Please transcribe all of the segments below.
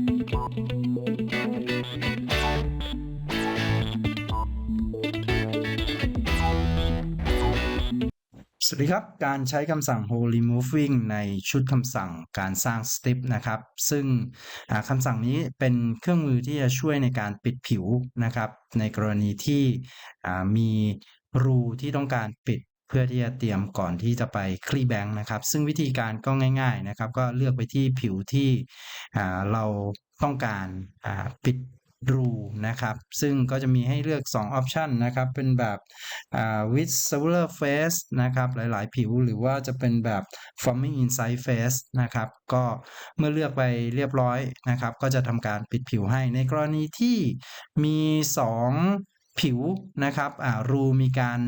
สวัสดีครับ การใช้คำสั่ง hold removing ในชุดคำสั่งการสร้าง strip นะครับ ซึ่งคำสั่งนี้เป็นเครื่องมือที่จะช่วยในการปิดผิวนะครับ ในกรณีที่มีรูที่ต้องการปิด เพื่อที่จะเตรียมก่อนที่จะไปคลี่แบงค์นะครับ ซึ่งวิธีการก็ง่าย ๆนะครับ ก็เลือกไปที่ผิวที่เราต้องการปิดรูนะครับ ซึ่งก็จะมีให้เลือก2ออปชันนะครับ เป็นแบบ with several face นะครับ หลายๆ ผิวหรือว่าจะเป็นแบบ forming inside face นะครับ ก็เมื่อเลือกไปเรียบร้อยนะครับ ก็จะทำการปิดผิวให้ในกรณีที่มี 2 ผิวนะครับรูมีการ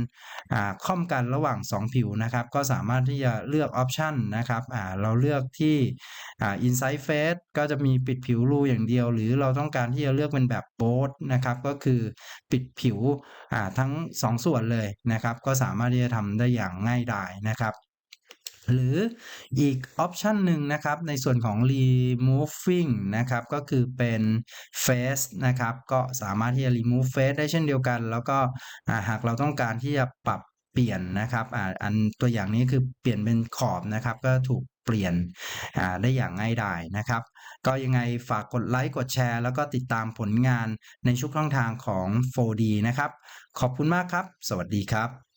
ค่อมกันระหว่าง 2 ผิวนะครับ ก็สามารถที่จะเลือกออปชันนะครับเราเลือกที่อ่า inside face ก็จะมีปิดผิวรูอย่างเดียว หรือเราต้องการที่จะเลือกเป็นแบบ both นะครับ ก็คือปิดผิวทั้ง 2 ส่วนเลยนะครับ ก็สามารถที่จะทำได้อย่างง่ายดายนะครับ หรืออีกออปชันหนึ่งนะครับในส่วนของ removing นะครับก็คือเป็น face นะครับก็สามารถที่จะ remove face ได้เช่นเดียวกัน แล้วก็หากเราต้องการที่จะปรับเปลี่ยนนะครับออันตัวอย่างนี้คือเปลี่ยนเป็นขอบนะครับ ก็ถูกเปลี่ยนได้อย่างง่ายดายนะครับ ก็ยังไงฝากกดไลค์กดแชร์ แล้วก็ติดตามผลงานในชุกช่องทางของ 4D นะครับ ขอบคุณมากครับ สวัสดีครับ